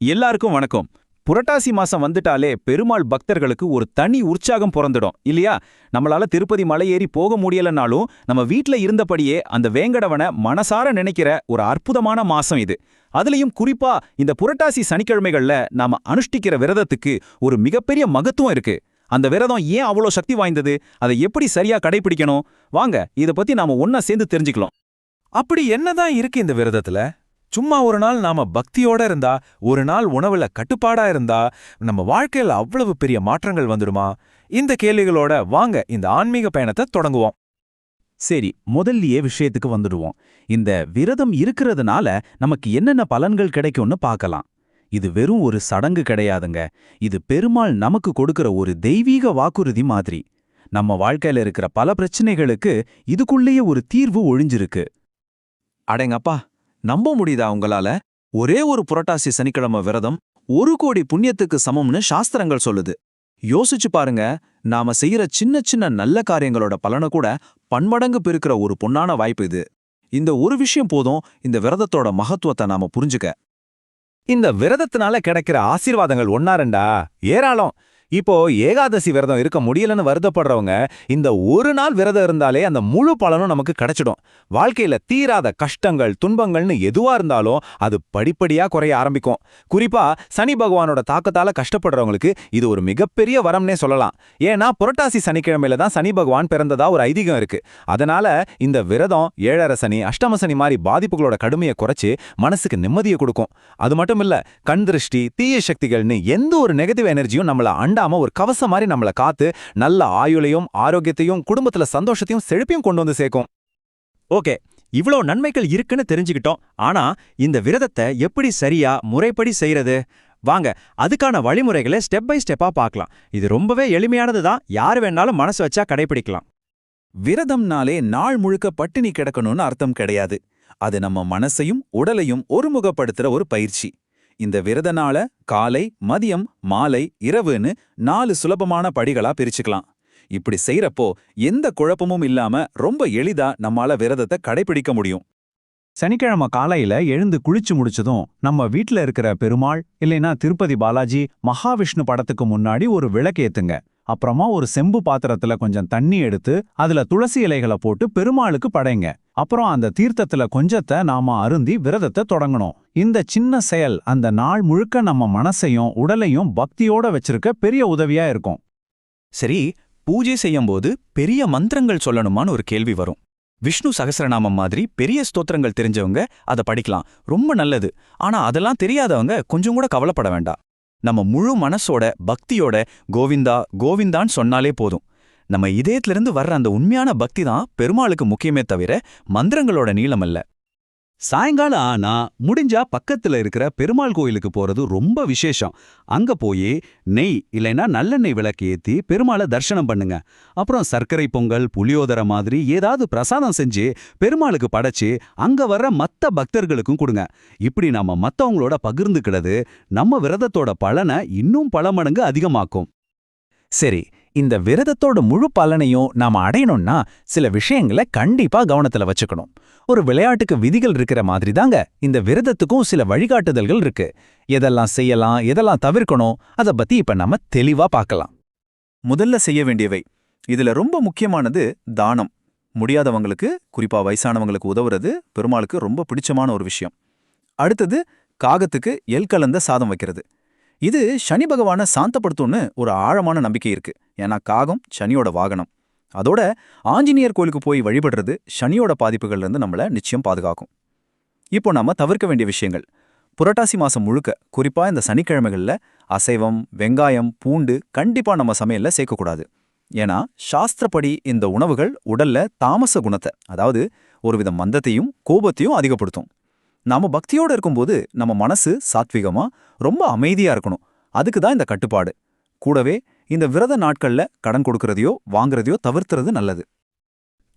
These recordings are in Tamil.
எல்லாருக்கும் வணக்கம். புரட்டாசி மாசம் வந்துட்டாலே பெருமாள் பக்தர்களுக்கு ஒரு தனி உற்சாகம் பிறந்துடும் இல்லையா? நம்மளால திருப்பதி மலை ஏறி போக முடியலனாலும் நம்ம வீட்ல இருந்தபடியே அந்த வேங்கடவனை மனசார நினைக்கிற ஒரு அற்புதமான மாசம் இது. அதுலயும் குறிப்பா இந்த புரட்டாசி சனிக்கிழமைகள்ல நாம அனுஷ்டிக்கிற விரதத்துக்கு ஒரு மிகப்பெரிய மகத்துவம் இருக்கு. அந்த விரதம் ஏன் அவ்வளோ சக்தி வாய்ந்தது? அதை எப்படி சரியா கடைபிடிக்கணும் வாங்க இத பத்தி நாம ஒன்னா சேர்ந்து தெரிஞ்சுக்கலாம். அப்படி என்னதான் இருக்கு இந்த விரதத்துல? சும்மா ஒரு நாள் நாம பக்தியோட இருந்தா ஒரு நாள் உணவுல கட்டுப்பாடா இருந்தா நம்ம வாழ்க்கையில அவ்வளவு பெரிய மாற்றங்கள் வந்துடுமா? இந்த கேள்விகளோட வாங்க இந்த ஆன்மீக பயணத்தை தொடங்குவோம். சரி முதல்லயே விஷயத்துக்கு வந்துடுவோம். இந்த விரதம் இருக்கிறதுனால நமக்கு என்னென்ன பலன்கள் கிடைக்கும்னு பார்க்கலாம். இது வெறும் ஒரு சடங்கு கிடையாதுங்க. இது பெருமாள் நமக்கு கொடுக்கிற ஒரு தெய்வீக வாக்குறுதி மாதிரி. நம்ம வாழ்க்கையில இருக்கிற பல பிரச்சனைகளுக்கு இதுக்குள்ளேயே ஒரு தீர்வு ஒழிஞ்சிருக்கு. அடேங்கப்பா நம்ப முடியுதா உங்களால? ஒரே ஒரு புரட்டாசி சனிக்கிழமை விரதம் ஒரு கோடி புண்ணியத்துக்கு சமம்னு சாஸ்திரங்கள் சொல்லுது. யோசிச்சு பாருங்க நாம செய்யற சின்ன சின்ன நல்ல காரியங்களோட பலனை கூட பன்மடங்கு பெருக்கிற ஒரு பொன்னான வாய்ப்பு இது. இந்த ஒரு விஷயம் போதும் இந்த விரதத்தோட மகத்துவத்தை நாம புரிஞ்சுக்க. இந்த விரதத்தினால கிடைக்கிற ஆசீர்வாதங்கள் ஒன்னா ரெண்டா? ஏராளம். இப்போ ஏகாதசி விரதம் இருக்க முடியலன்னு வருத்தப்படுறவங்க இந்த ஒரு நாள் விரதம் இருந்தாலே அந்த முழு பலனும் நமக்கு கிடைச்சிடும். வாழ்க்கையில தீராத கஷ்டங்கள் துன்பங்கள்னு எதுவா இருந்தாலும் அது படிப்படியா குறைய ஆரம்பிக்கும். குறிப்பா சனி பகவானோட தாக்கத்தால கஷ்டப்படுறவங்களுக்கு இது ஒரு மிகப்பெரிய வரம்னே சொல்லலாம். ஏன்னா புரட்டாசி சனிக்கிழமையில தான் சனி பகவான் பிறந்ததா ஒரு ஐதீகம் இருக்கு. அதனால இந்த விரதம் ஏழரை சனி அஷ்டம சனி மாதிரி பாதிப்புகளோட கடுமையை குறைச்சு மனசுக்கு நிம்மதியை கொடுக்கும். அது மட்டும் இல்ல கண் திருஷ்டி தீய சக்திகள்னு எந்த ஒரு நெகட்டிவ் எனர்ஜியும் நம்மள அண்டாம ஒரு கவசம் மாதிரி நம்மள காத்து நல்ல ஆயுளையும் ஆரோக்கியத்தையும் குடும்பத்துல சந்தோஷத்தையும் செழிப்பையும் கொண்டு வந்து சேர்க்கும். ஓகே இவ்ளோ நன்மைகள் இருக்குன்னு தெரிஞ்சுக்கிட்டோம். ஆனா இந்த விரதத்தை எப்படி சரியா முறைப்படி செய்யறது வாங்க அதுக்கான வழிமுறைகளை ஸ்டெப் பை ஸ்டெப்பா பார்க்கலாம். இது ரொம்பவே எளிமையானது தான். யார் வேணாலும் மனசு வச்சா கடைபிடிக்கலாம். விரதம்னாலே நாள் முழுக்க பட்டினி கிடக்கணும்னு அர்த்தம் கிடையாது. அது நம்ம மனசையும் உடலையும் ஒருமுகப்படுத்துற ஒரு பயிற்சி. இந்த விரத நாள காலை மதியம் மாலை இரவுன்னு நாலு சுலபமான படிகளா பிரிச்சுக்கலாம். இப்படி செய்யறப்போ எந்த குழப்பமும் இல்லாம ரொம்ப எளிதா நம்மால விரதத்தை கடைபிடிக்க முடியும். சனிக்கிழமை காலையில எழுந்து குளிச்சு முடிச்சதும் நம்ம வீட்ல இருக்கிற பெருமாள் இல்லைனா திருப்பதி பாலாஜி மகாவிஷ்ணு படத்துக்கு முன்னாடி ஒரு விளக்கேத்துங்க அப்புறமா ஒரு செம்பு பாத்திரத்துல கொஞ்சம் தண்ணி எடுத்து அதுல துளசி இலைகளை போட்டு பெருமாளுக்கு படைங்க. அப்புறம் அந்த தீர்த்தத்துல கொஞ்சத்தை நாம அருந்தி விரதத்தை தொடங்கணும். இந்த சின்ன செயல் அந்த நாள் முழுக்க நம்ம மனசையும் உடலையும் பக்தியோட வச்சிருக்க பெரிய உதவியா இருக்கும். சரி பூஜை செய்யும்போது பெரிய மந்திரங்கள் சொல்லணுமான்னு ஒரு கேள்வி வரும். விஷ்ணு சகசரநாமம் மாதிரி பெரிய ஸ்தோத்திரங்கள் தெரிஞ்சவங்க அதை படிக்கலாம். ரொம்ப நல்லது. ஆனா அதெல்லாம் தெரியாதவங்க கொஞ்சம் கூட கவலைப்பட வேண்டாம். நம்ம முழு மனசோட பக்தியோட கோவிந்தா கோவிந்தான்னு சொன்னாலே போதும். நம்ம இதயத்திலிருந்து வர்ற அந்த உண்மையான பக்தி தான் பெருமாளுக்கு முக்கியமே தவிர மந்திரங்களோட நீளம் அல்ல. சாயங்காலம் ஆனா முடிஞ்சா பக்கத்துல இருக்கிற பெருமாள் கோயிலுக்கு போறது ரொம்ப விசேஷம். அங்க போய் நெய் இல்லைன்னா நல்லெண்ணெய் விளக்கு ஏத்தி பெருமாளை தரிசனம் பண்ணுங்க. அப்புறம் சர்க்கரை பொங்கல் புளியோதரை மாதிரி ஏதாவது பிரசாதம் செஞ்சு பெருமாளுக்கு படைச்சு அங்க வர்ற மத்த பக்தர்களுக்கும் கொடுங்க. இப்படி நாம மத்தவங்களோட பகிர்ந்துக்கிறது நம்ம விரதத்தோட பலனை இன்னும் பல மடங்கு அதிகமாக்கும். சரி இந்த விரதத்தோட முழு பலனையும் நாம அடையணும்னா சில விஷயங்களை கண்டிப்பா கவனத்துல வச்சுக்கணும். ஒரு விளையாட்டுக்கு விதிகள் இருக்கிற மாதிரி தாங்க இந்த விரதத்துக்கும் சில வழிகாட்டுதல்கள் இருக்கு. எதெல்லாம் செய்யலாம் எதெல்லாம் தவிர்க்கணும் அத பத்தி இப்ப நம்ம தெளிவா பார்க்கலாம். முதல்ல செய்ய வேண்டியவை. இதுல ரொம்ப முக்கியமானது தானம். முடியாதவங்களுக்கு குறிப்பா வயசானவங்களுக்கு உதவுறது பெருமாளுக்கு ரொம்ப பிடிச்சமான ஒரு விஷயம். அடுத்தது காகத்துக்கு எல் கலந்த சாதம் வைக்கிறது. இது சனி பகவானை சாந்தப்படுத்தும்னு ஒரு ஆழமான நம்பிக்கை இருக்கு. ஏன்னா காகம் சனியோட வாகனம். அதோட ஆஞ்சநேயர் கோயிலுக்கு போய் வழிபடுறது சனியோட பாதிப்புகள்ல இருந்து நம்மள நிச்சயம் பாதுகாக்கும். இப்போ நாம தவிர்க்க வேண்டிய விஷயங்கள். புரட்டாசி மாசம் முழுக்க குறிப்பா இந்த சனிக்கிழமைகள்ல அசைவம் வெங்காயம் பூண்டு கண்டிப்பா நம்ம சமையல்ல சேர்க்கக்கூடாது. ஏன்னா சாஸ்திரப்படி இந்த உணவுகள் உடல்ல தாமச குணத்தை அதாவது ஒருவித மந்தத்தையும் கோபத்தையும் அதிகப்படுத்தும். நாம பக்தியோட இருக்கும்போது நம்ம மனசு சாத்விகமாக ரொம்ப அமைதியா இருக்கணும். அதுக்கு தான் இந்த கட்டுப்பாடு. கூடவே இந்த விரத நாட்கள்ல கடன் கொடுக்கறதையோ வாங்குறதையோ தவிர்த்துறது நல்லது.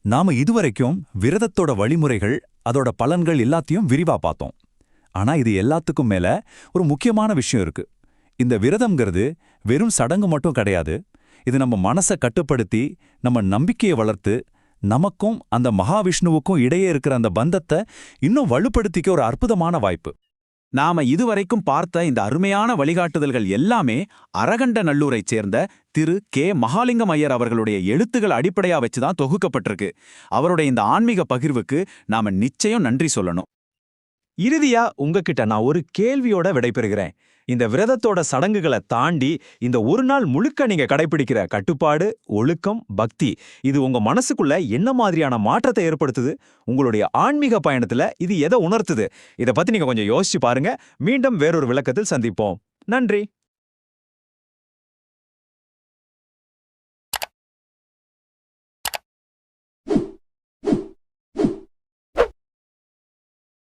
நாம இதுவரைக்கும் விரதத்தோட வழிமுறைகள் அதோட பலன்கள் எல்லாத்தையும் விரிவா பார்த்தோம். ஆனா இது எல்லாத்துக்கும் மேல ஒரு முக்கியமான விஷயம் இருக்கு. இந்த விரதம்ங்கிறது வெறும் சடங்கு மட்டும் கிடையாது. இது நம்ம மனசை கட்டுப்படுத்தி நம்ம நம்பிக்கையை வளர்த்து நமக்கும் அந்த மகாவிஷ்ணுவுக்கும் இடையே இருக்கிற அந்த பந்தத்தை இன்னும் வலுப்படுத்திக்க ஒரு அற்புதமான வாய்ப்பு. நாம இதுவரைக்கும் பார்த்த இந்த அருமையான வழிகாட்டுதல்கள் எல்லாமே அரகண்ட நல்லூரைச் சேர்ந்த திரு கே. மகாலிங்கம் ஐயர் அவர்களுடைய எழுத்துக்கள் அடிப்படையா வச்சுதான் தொகுக்கப்பட்டிருக்கு. அவருடைய இந்த ஆன்மீக பகிர்வுக்கு நாம நிச்சயம் நன்றி சொல்லணும். இறுதியா உங்ககிட்ட நான் ஒரு கேள்வியோட விடைபெறுகிறேன். இந்த விரதத்தோட சடங்குகளை தாண்டி இந்த ஒரு நாள் முழுக்க நீங்க கடைபிடிக்கிற கட்டுப்பாடு ஒழுக்கம் பக்தி இது உங்க மனசுக்குள்ள என்ன மாதிரியான மாற்றத்தை ஏற்படுத்துது? உங்களுடைய ஆன்மீக பயணத்துல இது எதை உணர்த்துது? இத பத்தி நீங்க கொஞ்சம் யோசிச்சு பாருங்க. மீண்டும் வேறொரு விளக்கத்தில் சந்திப்போம். நன்றி.